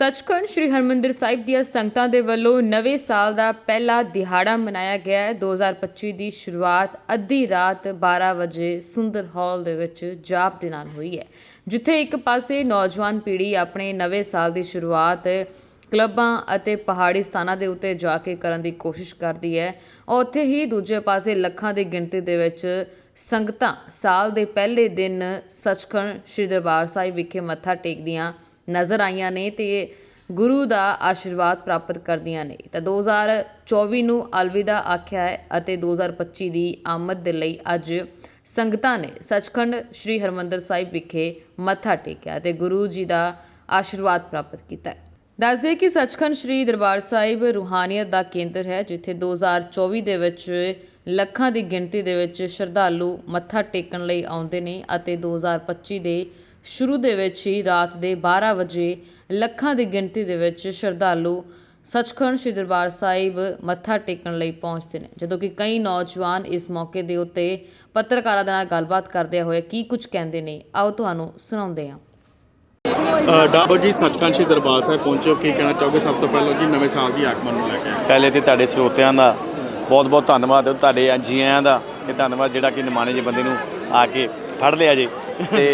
ਸੱਚਖੰਡ ਸ੍ਰੀ ਹਰਮੰਦਰ ਸਾਹਿਬ ਦੀਆਂ ਸੰਗਤਾਂ ਦੇ ਵੱਲੋਂ ਨਵੇਂ ਸਾਲ ਦਾ ਪਹਿਲਾ ਦਿਹਾੜਾ ਮਨਾਇਆ ਗਿਆ ਹੈ। 2025 ਦੀ ਸ਼ੁਰੂਆਤ ਅੱਧੀ ਰਾਤ 12 ਵਜੇ ਸੁੰਦਰ ਹਾਲ ਦੇ ਵਿੱਚ ਜਾਪ ਦੇ ਨਾਲ ਹੋਈ ਹੈ। ਜਿੱਥੇ ਇੱਕ ਪਾਸੇ ਨੌਜਵਾਨ ਪੀੜ੍ਹੀ ਆਪਣੇ ਨਵੇਂ ਸਾਲ ਦੀ ਸ਼ੁਰੂਆਤ ਕਲੱਬਾਂ ਅਤੇ ਪਹਾੜੀ ਸਥਾਨਾਂ ਦੇ ਉੱਤੇ ਜਾ ਕੇ ਕਰਨ ਦੀ ਕੋਸ਼ਿਸ਼ ਕਰਦੀ ਹੈ ਉੱਥੇ ਹੀ ਦੂਜੇ ਪਾਸੇ ਲੱਖਾਂ ਦੀ ਗਿਣਤੀ ਦੇ ਵਿੱਚ ਸੰਗਤਾਂ ਸਾਲ ਦੇ ਪਹਿਲੇ ਦਿਨ ਸੱਚਖੰਡ ਸ੍ਰੀ ਦਰਬਾਰ ਸਾਹਿਬ ਵਿਖੇ ਮੱਥਾ ਟੇਕਦੀਆਂ ਨਜ਼ਰ ਆਈਆਂ ਨੇ ਤੇ ਗੁਰੂ ਦਾ ਆਸ਼ੀਰਵਾਦ ਪ੍ਰਾਪਤ ਕਰਦੀਆਂ ਨੇ। ਤਾਂ 2024 ਨੂੰ ਅਲਵਿਦਾ ਆਖਿਆ ਹੈ ਅਤੇ 2025 ਦੀ ਆਮਦ ਦੇ ਲਈ ਅੱਜ ਸੰਗਤਾਂ ਨੇ ਸੱਚਖੰਡ ਸ੍ਰੀ ਹਰਮੰਦਰ ਸਾਹਿਬ ਵਿਖੇ ਮੱਥਾ ਟੇਕਿਆ ਤੇ ਗੁਰੂ ਜੀ ਦਾ ਆਸ਼ੀਰਵਾਦ ਪ੍ਰਾਪਤ ਕੀਤਾ ਹੈ। ਦੱਸਦੇ ਕਿ ਸੱਚਖੰਡ ਸ੍ਰੀ ਦਰਬਾਰ ਸਾਹਿਬ ਰੂਹਾਨੀਅਤ ਦਾ ਕੇਂਦਰ ਹੈ, ਜਿੱਥੇ 2024 ਦੇ ਵਿੱਚ ਲੱਖਾਂ ਦੀ ਗਿਣਤੀ ਦੇ ਵਿੱਚ ਸ਼ਰਧਾਲੂ ਮੱਥਾ ਟੇਕਣ ਲਈ ਆਉਂਦੇ ਨੇ ਅਤੇ 2025 ਦੇ ਸ਼ੁਰੂ ਦੇ ਵਿੱਚ ਹੀ ਰਾਤ ਦੇ 12 ਵਜੇ ਲੱਖਾਂ ਦੀ ਗਿਣਤੀ ਦੇ ਵਿੱਚ ਸ਼ਰਧਾਲੂ ਸੱਚਖੰਡ ਸ੍ਰੀ ਦਰਬਾਰ ਸਾਹਿਬ ਮੱਥਾ ਟੇਕਣ ਲਈ ਪਹੁੰਚਦੇ ਨੇ। ਜਦੋਂ ਕਿ ਕਈ ਨੌਜਵਾਨ ਇਸ ਮੌਕੇ ਦੇ ਉੱਤੇ ਪੱਤਰਕਾਰਾਂ ਦੇ ਨਾਲ ਗੱਲਬਾਤ ਕਰਦੇ ਹੋਏ ਕੀ ਕੁਝ ਕਹਿੰਦੇ ਨੇ ਆਓ ਤੁਹਾਨੂੰ ਸੁਣਾਉਂਦੇ ਹਾਂ। ਡਾਕਟਰ ਜੀ ਸੱਚਖੰਡ ਸ਼੍ਰੀ ਦਰਬਾਰ ਸਾਹਿਬ ਪਹੁੰਚੋ ਕੀ ਕਹਿਣਾ ਚਾਹੋਗੇ? ਸਭ ਤੋਂ ਪਹਿਲਾਂ ਜੀ ਨਵੇਂ ਸਾਲ ਦੀ ਆਗਮਨ ਨੂੰ ਲੈ ਕੇ। ਪਹਿਲੇ ਤੇ ਤੁਹਾਡੇ ਸਰੋਤਿਆਂ ਦਾ ਬਹੁਤ ਬਹੁਤ ਧੰਨਵਾਦ ਤੁਹਾਡੇ ਜੀ ਆਇਆਂ ਦਾ ਤੇ ਧੰਨਵਾਦ ਜਿਹੜਾ ਕਿ ਨਿਮਾਣੇ ਜੇ ਬੰਦੇ ਨੂੰ ਆ ਕੇ ਫੜ ਲਿਆ ਜੇ। ਤੇ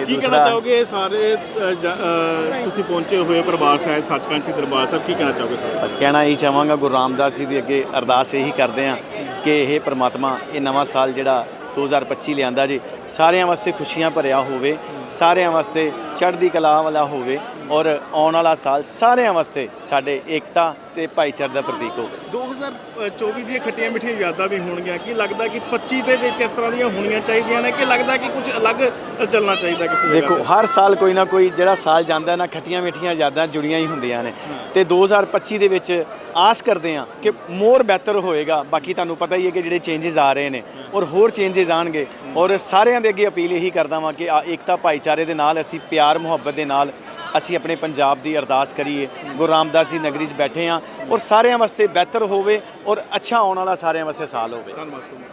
ਕੀ ਕਹਿਣਾ ਦੂਸਰਾ ਚਾਹੋਗੇ ਸਾਰੇ ਅ, ਜ- ਅ, ਤੁਸੀਂ ਪਹੁੰਚੇ ਹੋਏ ਪਰਿਵਾਰ ਸਾਹਿਬ ਸੱਚਖੰਡ ਸ਼੍ਰੀ ਦਰਬਾਰ ਸਾਹਿਬ ਕੀ ਕਹਿਣਾ ਚਾਹੋਗੇ ਸਰ? ਬਸ ਕਹਿਣਾ ਇਹੀ ਚਾਹਾਂਗਾ ਗੁਰੂ ਰਾਮਦਾਸ ਜੀ ਦੀ ਅੱਗੇ ਅਰਦਾਸ ਇਹੀ ਕਰਦੇ ਆ ਕਿ ਇਹ ਪ੍ਰਮਾਤਮਾ ਇਹ ਨਵਾਂ ਸਾਲ ਜਿਹੜਾ 2025 ਲਿਆਂਦਾ ਜੀ ਸਾਰਿਆਂ ਵਾਸਤੇ ਖੁਸ਼ੀਆਂ ਭਰਿਆ ਹੋਵੇ ਸਾਰਿਆਂ ਵਾਸਤੇ ਚੜ੍ਹਦੀ ਕਲਾ ਵਾਲਾ ਹੋਵੇ ਔਰ ਆਉਣ ਵਾਲਾ ਸਾਲ ਸਾਰਿਆਂ ਵਾਸਤੇ ਸਾਡੇ ਏਕਤਾ ਤੇ ਭਾਈਚਾਰੇ ਦਾ ਪ੍ਰਤੀਕ ਹੋਵੇ। 2024 ਦੀਆਂ ਖੱਟੀਆਂ ਮਿੱਠੀਆਂ ਯਾਦਾਂ ਵੀ ਹੋਣਗੀਆਂ। ਕੀ ਲੱਗਦਾ ਕਿ 25 ਦੇ ਵਿੱਚ ਇਸ ਤਰ੍ਹਾਂ ਦੀਆਂ ਹੋਣੀਆਂ ਚਾਹੀਦੀਆਂ ਨੇ ਕਿ ਲੱਗਦਾ ਕਿ ਕੁਝ ਅਲੱਗ ਚੱਲਣਾ ਚਾਹੀਦਾ ਕਿਸੇ ਦੇਖੋ? ਹਰ ਸਾਲ ਕੋਈ ਨਾ ਕੋਈ ਜਿਹੜਾ ਸਾਲ ਜਾਂਦਾ ਨਾ ਖੱਟੀਆਂ ਮਿੱਠੀਆਂ ਯਾਦਾਂ ਜੁੜੀਆਂ ਹੀ ਹੁੰਦੀਆਂ ਨੇ। ਤੇ 2025 ਦੇ ਵਿੱਚ ਆਸ ਕਰਦੇ ਹਾਂ ਕਿ ਮੋਰ ਬਿਹਤਰ ਹੋਏਗਾ। ਬਾਕੀ ਤੁਹਾਨੂੰ ਪਤਾ ਹੀ ਹੈ ਕਿ ਜਿਹੜੇ ਚੇਂਜਸ ਆ ਰਹੇ ਨੇ ਔਰ ਹੋਰ ਚੇਂਜਸ ਆਣਗੇ ਔਰ ਸਾਰਿਆਂ ਦੇ ਅੱਗੇ ਅਪੀਲ ਇਹੀ ਕਰਦਾ ਵਾਂ ਕਿ ਆ ਏਕਤਾ ਭਾਈਚਾਰੇ ਦੇ ਨਾਲ ਅਸੀਂ ਪਿਆਰ ਮੁਹੱਬਤ ਦੇ ਨਾਲ ਅਸੀਂ ਆਪਣੇ ਪੰਜਾਬ ਦੀ ਅਰਦਾਸ ਕਰੀਏ। ਗੁਰੂ ਰਾਮਦਾਸ ਜੀ ਨਗਰੀ 'ਚ ਬੈਠੇ ਹਾਂ ਔਰ ਸਾਰਿਆਂ ਵਾਸਤੇ ਬਿਹਤਰ ਹੋਵੇ ਔਰ ਅੱਛਾ ਆਉਣ ਵਾਲਾ ਸਾਰਿਆਂ ਵਾਸਤੇ ਸਾਲ ਹੋਵੇ।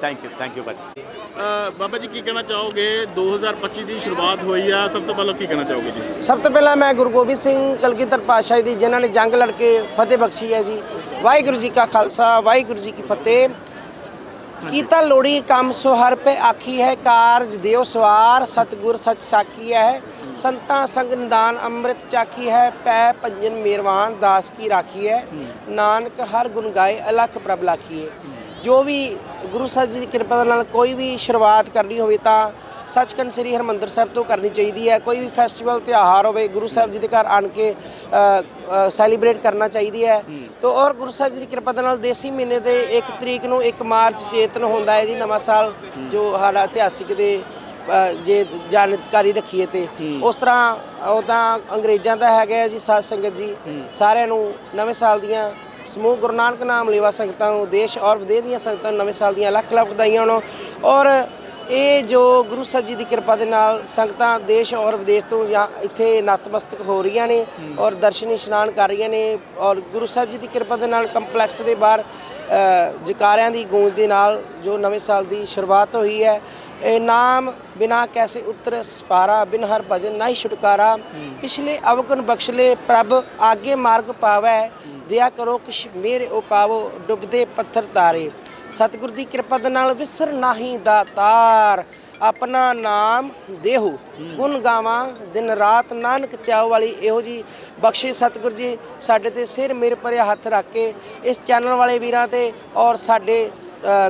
ਥੈਂਕ ਯੂ ਥੈਂਕ ਯੂ ਭਾਜੀ। ਅ, ਬਾਬਾ ਜੀ ਕੀ ਕਹਿਣਾ ਚਾਹੋਗੇ? 2025 ਦੀ ਸ਼ੁਰੂਆਤ ਹੋਈ ਆ ਸਭ ਤੋਂ ਪਹਿਲਾਂ ਕੀ ਕਹਿਣਾ ਚਾਹੋਗੇ ਜੀ? ਸਭ ਤੋਂ ਪਹਿਲਾਂ ਮੈਂ ਗੁਰੂ ਗੋਬਿੰਦ ਸਿੰਘ ਕਲਗੀਧਰ ਪਾਤਸ਼ਾਹ ਦੀ ਜਿਨ੍ਹਾਂ ਨੇ ਜੰਗ ਲੜ ਕੇ ਫਤਿਹ ਬਖਸ਼ੀ ਹੈ ਜੀ। ਵਾਹਿਗੁਰੂ ਜੀ ਕਾ ਖਾਲਸਾ ਵਾਹਿਗੁਰੂ ਜੀ ਕੀ ਫਤਿਹ। ਕੀਤਾ ਲੋੜੀ ਕੰਮ ਸੋ ਹਰ ਪੇ ਆਖੀ ਹੈ, ਕਾਰਜ ਦਿਓ ਸਵਾਰ, ਸਤਗੁਰ ਸਚ ਸਾਕੀ ਹੈ। ਸੰਤਾਂ ਸੰਗ ਨਿਦਾਨ ਅੰਮ੍ਰਿਤ ਚਾਖੀ ਹੈ, ਪੈ ਪੰਜਨ ਮੇਰਵਾਨ ਦਾਸ ਕੀ ਰਾਖੀ ਹੈ। ਨਾਨਕ ਹਰ ਗੁਣ ਗਾਏ, ਅਲਖ ਪ੍ਰਭ ਲਾਖੀਏ। ਜੋ ਵੀ ਗੁਰੂ ਸਾਹਿਬ ਜੀ ਦੀ ਕਿਰਪਾ ਨਾਲ ਕੋਈ ਵੀ ਸ਼ੁਰੂਆਤ ਕਰਨੀ ਹੋਵੇ ਤਾਂ ਸੱਚਖੰਡ ਸ੍ਰੀ ਹਰਮੰਦਰ ਸਾਹਿਬ ਤੋਂ ਕਰਨੀ ਚਾਹੀਦੀ ਹੈ। ਕੋਈ ਵੀ ਫੈਸਟੀਵਲ ਤਿਉਹਾਰ ਹੋਵੇ ਗੁਰੂ ਸਾਹਿਬ ਜੀ ਦੇ ਘਰ ਆਣ ਕੇ ਸੈਲੀਬ੍ਰੇਟ ਕਰਨਾ ਚਾਹੀਦੀ ਹੈ। ਤੋ ਔਰ ਗੁਰੂ ਸਾਹਿਬ ਜੀ ਦੀ ਕਿਰਪਾ ਦੇ ਨਾਲ ਦੇਸੀ ਮਹੀਨੇ ਦੇ 1 ਤਰੀਕ ਨੂੰ 1 ਮਾਰਚ ਚੇਤਨ ਹੁੰਦਾ ਹੈ ਜੀ ਨਵਾਂ ਸਾਲ ਜੋ ਸਾਡਾ ਇਤਿਹਾਸਿਕ ਦੇ ਜੇ ਜਾਣਕਾਰੀ ਰੱਖੀਏ ਤੇ। ਉਸ ਤਰ੍ਹਾਂ ਉਦਾਂ ਅੰਗਰੇਜ਼ਾਂ ਦਾ ਹੈਗਾ ਜੀ ਸਾਧ ਸੰਗਤ ਜੀ। ਸਾਰਿਆਂ ਨੂੰ ਨਵੇਂ ਸਾਲ ਦੀਆਂ ਸਮੂਹ ਗੁਰੂ ਨਾਨਕ ਨਾਮ ਲੇਵਾ ਸੰਗਤਾਂ ਨੂੰ ਦੇਸ਼ ਔਰ ਵਿਦੇਸ਼ ਦੀਆਂ ਸੰਗਤਾਂ ਨੂੰ ਨਵੇਂ ਸਾਲ ਦੀਆਂ ਲੱਖ ਲੱਖ ਵਧਾਈਆਂ ਹੋਣ। ਔਰ ਇਹ ਜੋ ਗੁਰੂ ਸਾਹਿਬ ਜੀ ਦੀ ਕਿਰਪਾ ਦੇ ਨਾਲ ਸੰਗਤਾਂ ਦੇਸ਼ ਔਰ ਵਿਦੇਸ਼ ਤੋਂ ਜਾਂ ਇੱਥੇ ਨਤਮਸਤਕ ਹੋ ਰਹੀਆਂ ਨੇ ਔਰ ਦਰਸ਼ਨ ਇਸ਼ਨਾਨ ਕਰ ਰਹੀਆਂ ਨੇ ਔਰ ਗੁਰੂ ਸਾਹਿਬ ਜੀ ਦੀ ਕਿਰਪਾ ਦੇ ਨਾਲ ਕੰਪਲੈਕਸ ਦੇ ਬਾਹਰ ਜਕਾਰਿਆਂ ਦੀ ਗੂੰਜ ਦੇ ਨਾਲ ਜੋ ਨਵੇਂ ਸਾਲ ਦੀ ਸ਼ੁਰੂਆਤ ਹੋਈ ਹੈ ਇਹ ਨਾਮ ਬਿਨਾ ਕੈਸੇ ਉਤਰ ਸਪਾਰਾ ਬਿਨ ਹਰ ਭਜਨ ਨਹੀਂ ਛੁਟਕਾਰਾ। ਪਿਛਲੇ ਅਵਗਨ ਬਖਸ਼ਲੇ ਪ੍ਰਭ ਆਗੇ ਮਾਰਗ ਪਾਵੈ ਦਿਆ ਕਰੋ ਕਿਛ ਮੇਰੇ ਉਹ ਪਾਵੋ ਡੁੱਬਦੇ ਪੱਥਰ ਤਾਰੇ। ਸਤਿਗੁਰ ਦੀ ਕਿਰਪਾ ਦੇ ਨਾਲ ਵਿਸਰ ਨਾਹੀ ਦਾਤਾਰ ਆਪਣਾ ਨਾਮ ਦੇਹੂ। ਗੁਣ ਗਾਵਾਂ, ਦਿਨ ਰਾਤ ਨਾਨਕ ਚਾਉ ਵਾਲੀ ਇਹੋ ਜੀ ਬਖਸ਼ੇ ਸਤਿਗੁਰ ਜੀ ਸਾਡੇ ਤੇ ਸਿਰ ਮੇਰੇ ਪਰਿਆ ਹੱਥ ਰੱਖ ਕੇ ਇਸ ਚੈਨਲ ਵਾਲੇ ਵੀਰਾਂ ਤੇ ਔਰ ਸਾਡੇ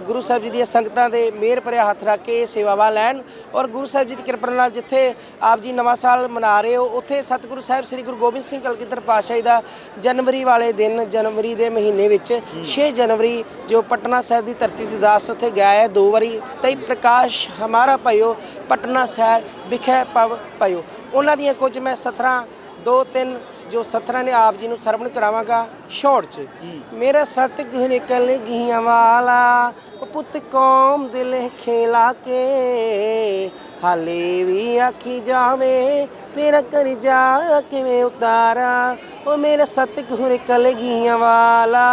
ਗੁਰੂ ਸਾਹਿਬ ਜੀ ਦੀਆਂ ਸੰਗਤਾਂ ਦੇ ਮਿਹਰ ਭਰਿਆ ਹੱਥ ਰੱਖ ਕੇ ਸੇਵਾਵਾਂ ਲੈਣ ਔਰ ਗੁਰੂ ਸਾਹਿਬ ਜੀ ਦੀ ਕਿਰਪਾ ਨਾਲ ਜਿੱਥੇ ਆਪ ਜੀ ਨਵਾਂ ਸਾਲ ਮਨਾ ਰਹੇ ਹੋ, ਉੱਥੇ ਸਤਿਗੁਰੂ ਸਾਹਿਬ ਸ੍ਰੀ ਗੁਰੂ ਗੋਬਿੰਦ ਸਿੰਘ ਕਲਗੀਧਰ ਪਾਤਸ਼ਾਹ ਜੀ ਦਾ ਜਨਵਰੀ ਵਾਲੇ ਦਿਨ, ਜਨਵਰੀ ਦੇ ਮਹੀਨੇ ਵਿੱਚ 6 ਜਨਵਰੀ ਜੋ ਪਟਨਾ ਸਾਹਿਬ ਦੀ ਧਰਤੀ ਦੀ ਦਾਸ ਉੱਥੇ ਗਿਆ ਹੈ, ਦੋ ਵਾਰੀ ਤਈ ਪ੍ਰਕਾਸ਼ ਹਮਾਰਾ ਭਇਓ, ਪਟਨਾ ਸ਼ਹਿਰ ਵਿਖੇ ਪਵ ਭਇਓ। ਉਹਨਾਂ ਦੀਆਂ ਕੁਝ ਮੈਂ ਸਤਰਾਂ ਦੋ ਤਿੰਨ ਜੋ ਸਤਰਾਂ ਨੇ ਆਪ ਜੀ ਨੂੰ ਸਰਵਣ ਕਰਾਵਾਂਗਾ ਸ਼ੋਰਟ ਚ। ਮੇਰਾ ਸਤਿਗੁਰ ਨਿਕਲ ਗਈਆਂ ਵਾਲਾ ਪੁੱਤ ਕੌਮ ਦਿਲ ਖੇਲਾ ਕੇ ਹਾਲੇ ਵੀ ਆਖੀ ਜਾਵੇ ਤੇਰਾ ਕਰ ਜਾ ਕਿਵੇਂ ਉਤਾਰਾ। ਉਹ ਮੇਰਾ ਸਤਿਗੁਰ ਨਿਕਲ ਗਈਆਂ ਵਾਲਾ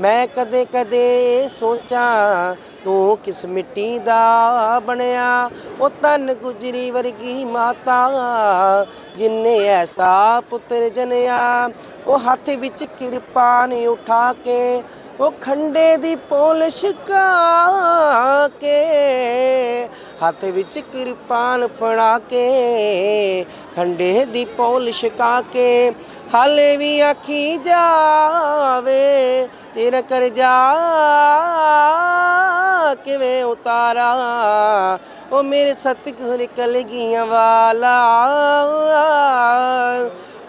ਮੈਂ ਕਦੇ ਕਦੇ ਸੋਚਾਂ, ਤੂੰ ਕਿਸ ਮਿੱਟੀ ਦਾ ਬਣਿਆ? ਉਹ ਤਨ ਗੁਜਰੀ ਵਰਗੀ ਮਾਤਾ, ਜਿਨੇ ਐਸਾ ਪੁੱਤਰ ਜਨਿਆ। ਉਹ ਹੱਥ ਵਿੱਚ ਕਿਰਪਾਨ ਉਠਾ ਕੇ, ਉਹ ਖੰਡੇ ਦੀ ਪੋਲਿਸ਼ ਕਾ ਕੇ। ਹੱਥ ਵਿੱਚ ਕਿਰਪਾਨ ਫੜਾ ਕੇ, ਖੰਡੇ ਦੀ ਪੌਲ ਛਕਾ ਕੇ, ਹਾਲੇ ਵੀ ਆਖੀ ਜਾਵੇ, ਤੇਰਾ ਕਰਜਾ ਕਿਵੇਂ ਉਤਾਰਾ? ਉਹ ਮੇਰੇ ਸਤਿਗੁਰ ਕਲਗੀਆਂ ਵਾਲਾ,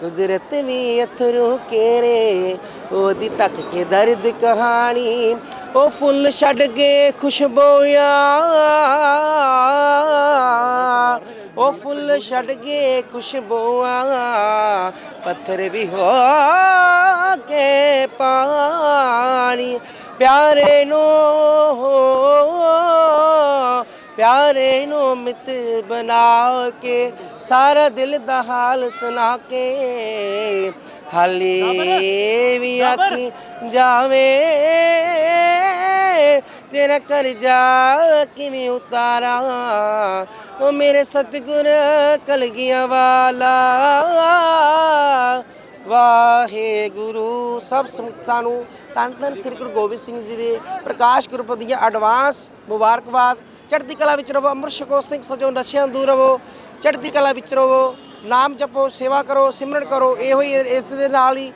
ਕੁਦਰਤ ਵੀ ਅਥਰੂ ਕੇਰੇ ਉਹਦੀ ਤੱਕ ਕੇ ਦਰਦ ਕਹਾਣੀ। ਉਹ ਫੁੱਲ ਛੱਡ ਗਏ ਖੁਸ਼ਬੂਆਂ ਉਹ ਫੁੱਲ ਛੱਡ ਗਏ ਖੁਸ਼ਬੂਆਂ ਪੱਥਰ ਵੀ ਹੋ ਕੇ ਪਾਣੀ। ਪਿਆਰੇ ਨੂੰ ਪਿਆਰੇ ਨੂੰ ਮਿੱਤ ਬਣਾ ਕੇ, ਸਾਰਾ ਦਿਲ ਦਾ ਹਾਲ ਸੁਣਾ ਕੇ। ਹਾਲੇ ਵੀ ਆਖੀ ਜਾਵੇ? ਤੇਰਾ ਕਰਜਾ ਕਿਵੇਂ ਉਤਾਰਾਂ? ਉਹ ਮੇਰੇ ਸਤਿਗੁਰ ਕਲਗੀਆਂ ਵਾਲਾ। ਵਾਹਿਗੁਰੂ ਸਭ ਸੰਗਤਾਂ ਨੂੰ ਧੰਨ ਧੰਨ ਸ੍ਰੀ ਗੁਰੂ ਗੋਬਿੰਦ ਸਿੰਘ ਜੀ ਦੇ ਪ੍ਰਕਾਸ਼ ਗੁਰਪੁਰਬ ਦੀਆਂ ਐਡਵਾਂਸ ਮੁਬਾਰਕਬਾਦ। ਚੜ੍ਹਦੀ ਕਲਾ ਵਿੱਚ ਰਹੋ ਅਮਰ ਛਕੋ ਸਿੰਘ ਸਜੋ ਨਸ਼ਿਆਂ ਦੂਰ ਰਹੋ। ਚੜ੍ਹਦੀ ਕਲਾ ਵਿੱਚ ਰਹੋ। ਨਾਮ ਜਪੋ, ਸੇਵਾ ਕਰੋ, ਸਿਮਰਨ ਕਰੋ, ਇਹੋ ਹੀ ਇਸ ਦੇ ਨਾਲ ਹੀ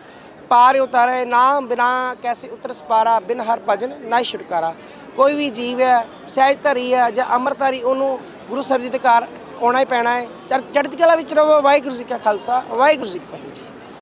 ਪਾਰ ਉਤਾਰੇ ਨਾਮ ਬਿਨਾ ਕੈਸੇ ਉਤਰ ਸਪਾਰਾ, ਬਿਨ ਹਰ ਭਜਨ ਨਾ ਛੁਟਕਾਰਾ। ਕੋਈ ਵੀ ਜੀਵ ਹੈ, ਸਹਿਜ ਧਰੀ ਹੈ ਜਾਂ ਅੰਮ੍ਰਿਤਧਾਰੀ ਉਹਨੂੰ ਗੁਰੂ ਸਾਹਿਬ ਜੀ ਦੇ ਘਰ ਆਉਣਾ ਹੀ ਪੈਣਾ ਹੈ। ਚੜ੍ਹ- ਚੜ੍ਹਦੀ ਕਲਾ ਵਿੱਚ ਰਹੋ। ਵਾਹਿਗੁਰੂ ਜੀ ਕਾ ਖਾਲਸਾ, ਵਾਹਿਗੁਰੂ ਜੀ ਕੀ ਫਤਿਹ ਜੀ।